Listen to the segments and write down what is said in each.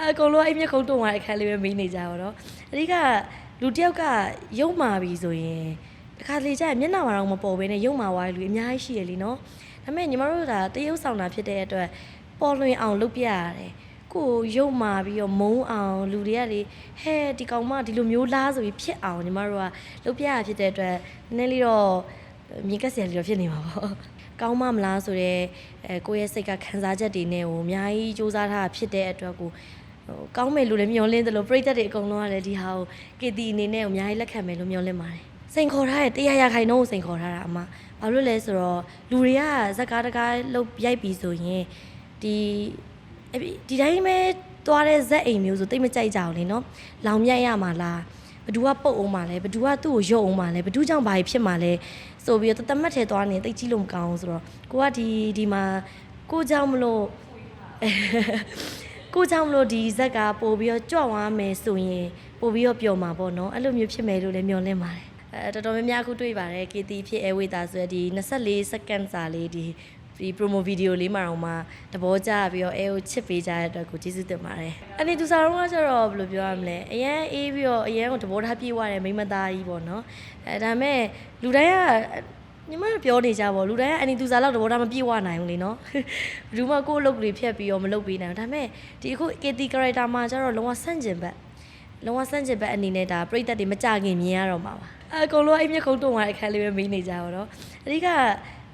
အကုန်လုံးအဲ့မျက်ခုံးတုံသွားတဲ့အခန်းလေးပဲမေးနေကြပါတော့အဓိကလူတစ်ယောက်ကရုံမာပြီဆိုရင်တစ်ခါလေကြာရင်မျက်နှာမှာတော့မပေါ်ဘဲနဲ့ရုံမာသွားတဲ့လူအများကြီးရှိရလीနော်ဒါပေမဲ့ညီမတို့ကတရုပ်ဆောင်တာဖြစ်တဲ့အတွက်ပေါ်လွင်အောင်လုပ်ပြရတယ်ကိုယ်ရုံမာပြီးတော့မုန်းအောင်လူတွေကလေဟဲဒီကောင်မဒီလိုမျိုးလားဆိုပြီးဖြစ်အောင်ညီမတို့ကလုပ်ပြရဖြစ်တဲ့အတွက်နည်းနည်းလေးတော့မြေကက်စရာလေးတော့ဖြစ်နေမှာပေါ့ကောင်းမမလားဆိုတော့အဲကိုယ့်ရဲ့စိတ်ကခံစားချက်တွေနဲ့ဟိုအများကြီးစူးစမ်းထားတာဖြစ်တဲ့အတွက်ကို ဟိုကောင်းမယ်လို့လည်းမျှော်လင့်တယ်လို့ပြိသက်တွေအကုန်လုံးကလည်းဒီဟာကိုကေတီအနေနဲ့အများကြီးလက်ခံမယ်လို့မျှော်လင့်ပါတယ်စိန်ခေါ်ထားတဲ့တရားရခိုင်နှုန်းကိုစိန်ခေါ်ထားတာအမဘာလို့လဲဆိုတော့လူတွေကဇက်ကားတကားလုတ်ရိုက်ပြီးဆိုရင်ဒီအဲ့ဒီဒီတိုင်းပဲသွားတဲ့ဇက်အိမ်မျိုးဆိုတိတ်မကြိုက်ကြအောင်လေနော်လောင်မြတ်ရမှာလားဘသူကပုတ်အောင်မှာလဲဘသူကသူ့ကိုရုပ်အောင်မှာလဲဘသူကြောင့်ဘာဖြစ်မှာလဲဆိုပြီးတော့တသက်မှတ်ထဲသွားနေတိတ်ကြီးလို့မကောင်းဘူးဆိုတော့ကိုကဒီဒီမှာကိုကြောင့်မလို့ ကိုကြောင့်မလို့ဒီဇက်ကပို့ပြီးတော့ကြွသွားမယ်ဆိုရင်ပို့ပြီးတော့ပျော်မှာပေါ့နော်အဲ့လိုမျိုးဖြစ်မယ်လို့လည်းမျှော်လင့်ပါတယ်အဲတော်တော်များများအခုတွေ့ပါတယ် KT ဖြစ် Airway တာဆိုရဒီ24စက္ကန့်စာလေးဒီဒီ promo video လေးမှာတော့မှတဘောကြပြီးတော့ Air ကိုချစ်ပေးကြတဲ့အတွက်ကိုကျေးဇူးတင်ပါတယ်အနေသူစားတော့ကကျတော့ဘယ်လိုပြောရမလဲအရန်အေးပြီးတော့အရန်ကိုတဘောထားပြေးသွားတယ်မိမသားကြီးပေါ့နော်အဲဒါပေမဲ့လူတိုင်းက ညီမတို့ပြောနေကြပါလူတိုင်းကအနီသူစားလောက်တဘောတာမပြေဝနိုင်ဘူးလေနော်ဘယ်သူမှကိုယ့်အလုပ်တွေဖြတ်ပြီးတော့မလုပ်ပေးနိုင်ဘူးဒါပေမဲ့ဒီအခု KT character မှာကျတော့လုံးဝဆန့်ကျင်ဘက်လုံးဝဆန့်ကျင်ဘက်အနေနဲ့ဒါပြိသက်တွေမကြခင်မြင်ရတော့မှာပါအကုန်လုံးအဲ့မျက်ခုံးတုံသွားတဲ့အခန်းလေးပဲမေးနေကြပါတော့အဓိက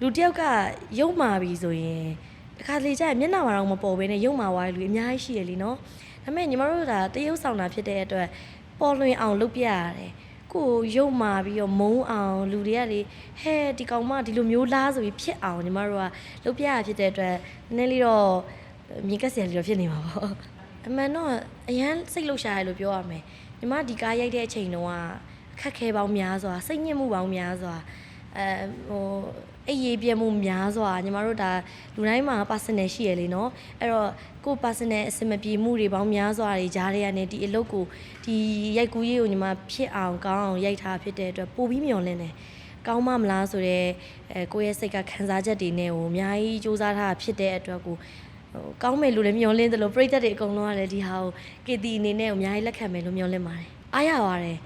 လူတစ်ယောက်ကရုံမာပြီဆိုရင်တစ်ခါလေကြာရင်မျက်နှာမှာတော့မပေါ်ဘဲနဲ့ရုံမာသွားတဲ့လူအများကြီးရှိရလीနော်ဒါပေမဲ့ညီမတို့ကတရုပ်ဆောင်တာဖြစ်တဲ့အတွက်ပေါ်လွင်အောင်လုပ်ပြရတယ် ကိုယ်ရုပ်မာပြီးတော့မုန်းအောင်လူတွေကလေဟဲဒီကောင်မဒီလိုမျိုးလားဆိုပြီးဖြစ်အောင်ညီမတို့ကလုပ်ပြရဖြစ်တဲ့အတွက်နည်းနည်းလေးတော့မြေကက်စရာလေးတော့ဖြစ်နေမှာပေါ့အမှန်တော့အရန်စိတ်လှုပ်ရှားရလို့ပြောရမယ်ညီမဒီကားရိုက်တဲ့အချိန်တုန်းကအခက်ခဲပေါင်းများစွာစိတ်ညစ်မှုပေါင်းများစွာအဲဟို အိပ်ရေးပြမှုများစွာညီမတို့ဒါလူတိုင်းမှာ personal ရှိရလေနော်အဲ့တော့ကိုယ် personal အဆင်မပြေမှုတွေပေါင်းများစွာတွေကြားရတဲ့ဒီအလုပ်ကိုဒီရိုက်ကူးရေးကိုညီမဖြစ်အောင်ကောင်းအောင်ရိုက်ထားဖြစ်တဲ့အတွက်ပိုပြီးမျှော်လင့်တယ်ကောင်းမမလားဆိုတော့အဲကိုယ့်ရဲ့စိတ်ကခံစားချက်တွေနဲ့ဟိုအများကြီးစူးစမ်းထားတာဖြစ်တဲ့အတွက်ကိုဟိုကောင်းမယ်လို့လည်းမျှော်လင့်တယ်လို့ပြိသက်တွေအကုန်လုံးကလည်းဒီဟာကိုကေတီအနေနဲ့အများကြီးလက်ခံမယ်လို့မျှော်လင့်ပါတယ်အားရပါတယ်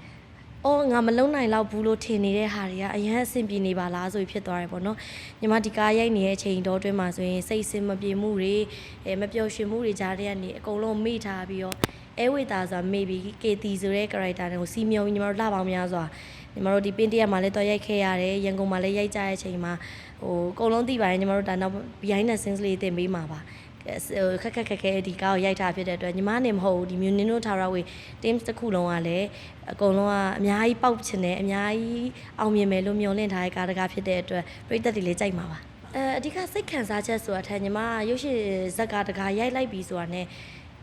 အော်ငါမလုံနိုင်တော့ဘူးလို့ထင်နေတဲ့ဟာတွေကအရင်အဆင်ပြေနေပါလားဆိုပြီးဖြစ်သွားတယ်ပေါ့နော်ညီမဒီကားရိုက်နေတဲ့အချိန်တော့အတွင်းမှာဆိုရင်စိတ်ဆင်မပြေမှုတွေအဲမပျော်ရွှင်မှုတွေကြားထဲကနေအကုန်လုံးမေ့ထားပြီးတော့အဲဝေတာဆိုတာ maybe KT ဆိုတဲ့ character တွေကိုစီမြုံညီမတို့လှပေါင်းများစွာညီမတို့ဒီပင်းတရက်မှာလည်းတော့ရိုက်ခဲ့ရတယ်ရန်ကုန်မှာလည်းရိုက်ကြတဲ့အချိန်မှာဟိုအကုန်လုံးသိပါတယ်ညီမတို့ဒါနောက် behind the scenes လေးတင်ပေးမှာပါ ခက်ခက်ခက်ခဲဒီကားကိုရိုက်ထားဖြစ်တဲ့အတွက်ညီမနေမဟုတ်ဘူးဒီမြူနင်းတို့ထာရဝေ teams တစ်ခုလုံးကလည်းအကုန်လုံးကအများကြီးပေါက်ချင်တယ်အများကြီးအောင်မြင်မယ်လို့မျှော်လင့်ထားတဲ့ကားတကားဖြစ်တဲ့အတွက်ပြည်သက်တွေလည်းကြိုက်မှာပါအဲအဓိကစိတ်ခံစားချက်ဆိုတာထက်ညီမရုပ်ရှင်ဇက်ကားတကားရိုက်လိုက်ပြီဆိုတာ ਨੇ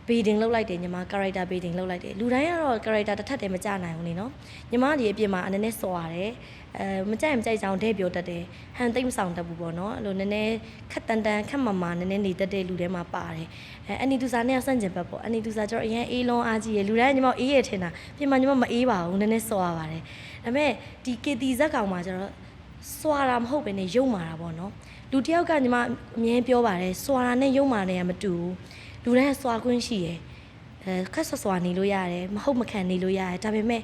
beating လောက်လိုက်တယ်ညီမ character beating လောက်လိုက်တယ်လူတိုင်းကတော့ character တစ်ထပ်တည်းမကြနိုင်ဘူးလေနော်ညီမဒီအပြင်မှာအနေနဲ့စော်ရတယ်အဲမကြိုက်မကြိုက်ကြောင်တဲ့ပြောတတ်တယ်ဟန်သိမ့်မဆောင်တတ်ဘူးပေါ့နော်အဲ့လိုနည်းနည်းခက်တန်တန်ခက်မမာနည်းနည်းနေတတ်တဲ့လူတွေမှာပါတယ်အဲအနီတူစာနဲ့ဆန့်ကျင်ဘက်ပေါ့အနီတူစာကျတော့အရင်အေးလုံးအားကြီးရလူတိုင်းကညီမအေးရထင်တာပြင်မှာညီမမအေးပါဘူးနည်းနည်းစော်ရပါတယ်ဒါပေမဲ့ဒီ KT ဇက်ကောင်မှာကျတော့စွာတာမဟုတ်ပဲねယုံမာတာပေါ့နော်လူတစ်ယောက်ကညီမအမြဲပြောပါတယ်စွာတာနဲ့ယုံမာတာနဲ့ကမတူဘူး လူတိုင်းကစွာခွင့်ရှိရယ်အဲခက်ဆွဆွာနေလို့ရတယ်မဟုတ်မခံနေလို့ရတယ်ဒါပေမဲ့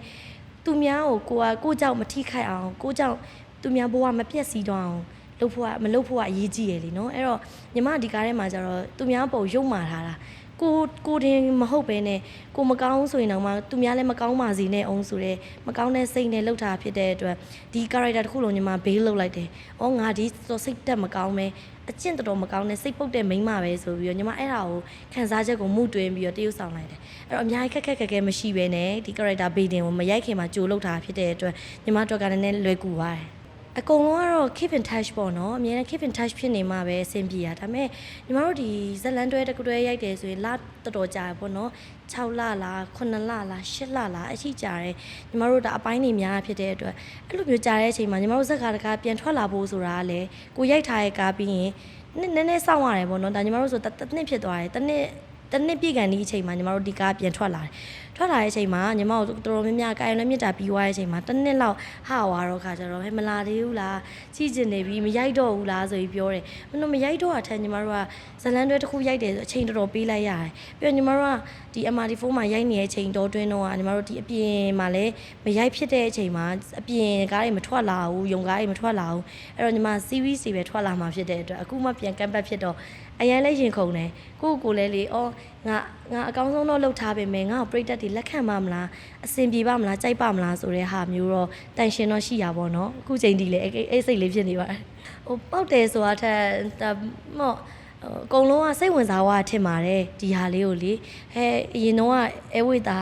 သူများကိုကိုကကိုကြောက်မထိခိုက်အောင်ကိုကြောက်သူများဘဝမပြက်စီးတော့အောင်လုပ်ဖို့ကမလုပ်ဖို့ကအရေးကြီးရယ်လीနော်အဲ့တော့ညီမဒီကားထဲမှာကျတော့သူများပုံယုံမာထားတာ ကိုကိုတင်မဟုတ်ပဲနဲ့ကိုမကောင်းဆိုရင်တော့မှသူများလည်းမကောင်းပါစေနဲ့အောင်ဆိုတဲ့မကောင်းတဲ့စိတ်နဲ့လှုပ်ထားဖြစ်တဲ့အတွက်ဒီ character တစ်ခုလုံးညီမဘေးလှုပ်လိုက်တယ်။အော်ငါဒီတော့စိတ်တက်မကောင်းပဲအကျင့်တော်တော်မကောင်းတဲ့စိတ်ပုတ်တဲ့မိန်းမပဲဆိုပြီးတော့ညီမအဲ့ဒါကိုခံစားချက်ကိုမှုတွင်းပြီးတော့တရုပ်ဆောင်လိုက်တယ်။အဲ့တော့အများကြီးခက်ခက်ခက်ခဲမရှိပဲနဲ့ဒီ character beating ကိုမရိုက်ခင်မှာကြိုလှုပ်ထားဖြစ်တဲ့အတွက်ညီမတို့ကလည်းနည်းနည်းလွယ်ကူပါတယ်။ အကုန်လုံးကတော့ keep in touch ပေါ့နော်အများနဲ့ keep in touch ဖြစ်နေမှာပဲအဆင်ပြေတာဒါပေမဲ့ညီမတို့ဒီဇက်လန်တွဲတစ်ခုတွဲရိုက်တယ်ဆိုရင်လတော်တော်ကြာပေါ့နော်6လလား9လလား10လလားအထိကြာတယ်ညီမတို့ဒါအပိုင်းနေများဖြစ်တဲ့အတွက်အဲ့လိုမျိုးကြာတဲ့အချိန်မှာညီမတို့ဇက်ကားတကားပြန်ထွက်လာဖို့ဆိုတာကလည်းကိုရိုက်ထားတဲ့ကားပြီးရင်နည်းနည်းနည်းစောင့်ရတယ်ပေါ့နော်ဒါညီမတို့ဆိုတစ်နှစ်ဖြစ်သွားတယ်တစ်နှစ် တစ်နှစ်ပြည့်ကန်ဒီအချိန်မှာညီမတို့ဒီကားပြန်ထွက်လာတယ်ထွက်လာတဲ့အချိန်မှာညီမတို့တော်တော်များများကာယလည်းမြစ်တာပြီးသွားတဲ့အချိန်မှာတစ်နှစ်လောက်ဟာဝါတော့ခါကျတော့ဟဲ့မလာသေးဘူးလားကြည့်ကျင်နေပြီမရိုက်တော့ဘူးလားဆိုပြီးပြောတယ်မလို့မရိုက်တော့တာထက်ညီမတို့ကဇလန်တွဲတစ်ခုရိုက်တယ်ဆိုအချိန်တော်တော်ပေးလိုက်ရတယ်ပြီးတော့ညီမတို့ကဒီ MRD4 မှာရိုက်နေတဲ့အချိန်တောတွင်းတော့ကညီမတို့ဒီအပြင်မှာလည်းမရိုက်ဖြစ်တဲ့အချိန်မှာအပြင်ကားတွေမထွက်လာဘူးယုံကားတွေမထွက်လာဘူးအဲ့တော့ညီမ series တွေပဲထွက်လာမှာဖြစ်တဲ့အတွက်အခုမှပြန်ကမ်ဘတ်ဖြစ်တော့အရန်လည်းရင်ခုန်တယ်ကိုယ့်ကိုယ်လည်းလေအော်ငါငါအကောင်းဆုံးတော့လှုပ်ထားပေမဲ့ငါ့ကိုပြိတက်တွေလက်ခံပါမလားအဆင်ပြေပါမလားကြိုက်ပါမလားဆိုတဲ့ဟာမျိုးတော့တန်ရှင်တော့ရှိရပါတော့အခုချိန်ဒီလေအဲ့အဲ့စိတ်လေးဖြစ်နေပါတယ်ဟိုပောက်တယ်ဆိုတာထက်ဒါမော့ဟိုအကုန်လုံးကစိတ်ဝင်စားသွားထင်ပါတယ်ဒီဟာလေးကိုလေဟဲအရင်တော့ကအဲဝိတာ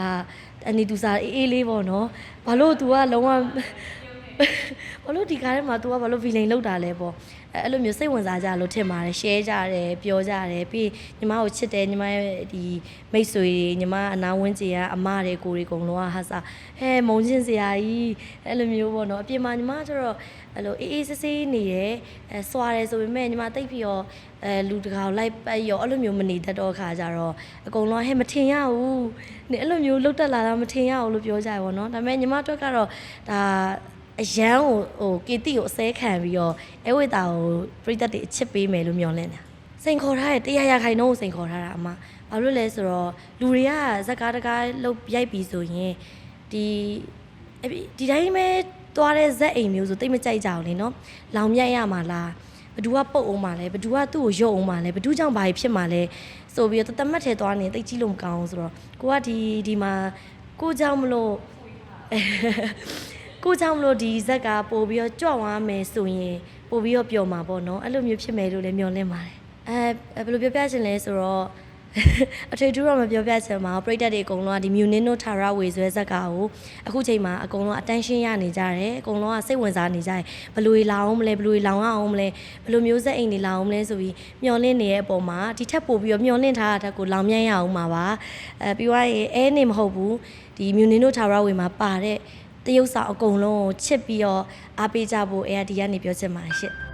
အနီတူစာအေးအေးလေးပေါ့နော်ဘာလို့ तू ကလုံးဝ ဘာလို့ဒီကားထဲမှာ तू ကဘာလို့ villain လောက်တာလဲပေါ့အဲအဲ့လိုမျိုးစိတ်ဝင်စားကြလို့ထင်ပါတယ် share ကြတယ်ပြောကြတယ်ပြီးညီမကိုချစ်တယ်ညီမရဲ့ဒီမိတ်ဆွေတွေညီမအနာဝင်းကြီးကအမတွေကိုတွေအကုန်လုံးကဟာစာဟဲမုံချင်းစရာကြီးအဲ့လိုမျိုးပေါ့နော်အပြင်မှာညီမကျတော့အဲ့လိုအေးအေးဆေးဆေးနေတယ်အဲစွာတယ်ဆိုပေမဲ့ညီမတိတ်ပြီးတော့အဲလူတကာကိုလိုက်ပတ်ရောအဲ့လိုမျိုးမနေတတ်တော့ခါကြတော့အကုန်လုံးဟဲမထင်ရဘူးနေအဲ့လိုမျိုးလုတ်တက်လာတာမထင်ရဘူးလို့ပြောကြရပါတော့ဒါပေမဲ့ညီမအတွက်ကတော့ဒါ အရန်ကိုဟိုကီတီကိုအစဲခံပြီးတော့အဲဝိတာကိုပြိသက်တွေအချစ်ပေးမယ်လို့မျှော်လင့်တာစိန်ခေါ်ထားတယ်တရားရခိုင်နှုန်းကိုစိန်ခေါ်ထားတာအမဘာလို့လဲဆိုတော့လူတွေကဇက်ကားတကားလုတ်ရိုက်ပြီးဆိုရင်ဒီအဲ့ဒီဒီတိုင်းပဲသွားတဲ့ဇက်အိမ်မျိုးဆိုတိတ်မကြိုက်ကြဘူးလေနော်လောင်မြိုက်ရမှာလားဘသူကပုတ်အောင်မှာလဲဘသူကသူ့ကိုရုပ်အောင်မှာလဲဘသူကြောင့်ဘာဖြစ်မှာလဲဆိုပြီးတော့တသက်မှတ်ထဲသွားနေတိတ်ကြည့်လို့မကောင်းဘူးဆိုတော့ကိုကဒီဒီမှာကိုကြောင့်မလို့ ကိုကြောင့်မလို့ဒီဇက်ကပို့ပြီးတော့ကြွသွားမယ်ဆိုရင်ပို့ပြီးတော့ပျော်မှာပေါ့နော်အဲ့လိုမျိုးဖြစ်မယ်လို့လည်းမျှော်လင့်ပါတယ်အဲဘယ်လိုပြောပြချင်လဲဆိုတော့အထွေထူးတော့မပြောပြချင်ပါဘူးပရိသတ်တွေအကုန်လုံးကဒီ Munino Tara ဝေဆွဲဇက်ကကိုအခုချိန်မှာအကုန်လုံး attention ရနေကြတယ်အကုန်လုံးကစိတ်ဝင်စားနေကြတယ်ဘယ်လိုတွေလောင်အောင်မလဲဘယ်လိုတွေလောင်အောင်မလဲဘယ်လိုမျိုးဇက်အိမ်တွေလောင်အောင်မလဲဆိုပြီးမျှော်လင့်နေတဲ့အပေါ်မှာဒီထက်ပိုပြီးတော့မျှော်လင့်ထားတာတက်ကိုလောင်မြိုင်းရအောင်ပါပါအဲပြီးသွားရင်အဲနေမဟုတ်ဘူးဒီ Munino Tara ဝေမှာပါတဲ့ တရုပ်ဆောင်အကုန်လုံးကိုချစ်ပြီးတော့အားပေးကြဖို့အဲဒီကနေပြောချင်ပါတယ်ရှင့်